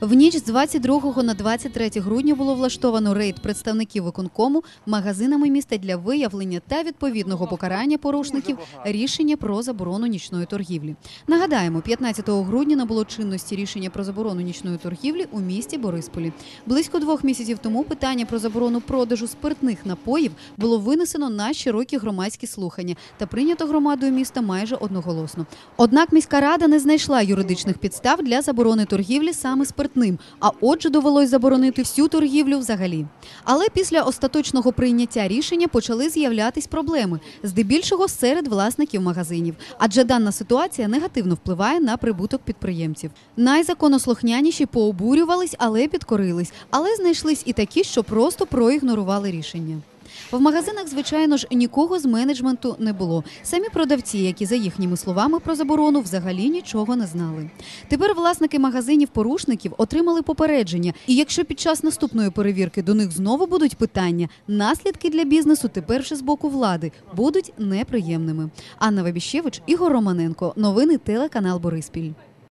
В ніч з 22 на 23 грудня було влаштовано рейд представників виконкому магазинами міста для виявлення та відповідного покарання порушників рішення про заборону нічної торгівлі. Нагадаємо, 15 грудня набуло чинності рішення про заборону нічної торгівлі у місті Борисполі. Близько двох місяців тому питання про заборону продажу спиртних напоїв було винесено на широкі громадські слухання та прийнято громадою міста майже одноголосно. Однак міська рада не знайшла юридичних підстав для заборони торгівлі саме спиртним, а отже, довелось заборонити всю торгівлю взагалі. Але після остаточного прийняття рішення почали з'являтись проблеми, здебільшого серед власників магазинів, адже дана ситуація негативно впливає на прибуток підприємців. Найзаконослухняніші пообурювались, але підкорились. Але знайшлись і такі, що просто проігнорували рішення. В магазинах, звичайно ж, нікого з менеджменту не було. Самі продавці, які за їхніми словами про заборону взагалі нічого не знали. Тепер власники магазинів-порушників отримали попередження, і якщо під час наступної перевірки до них знову будуть питання, наслідки для бізнесу тепер вже з боку влади будуть неприємними. Анна Вабіщевич, Ігор Романенко. Новини телеканал Бориспіль.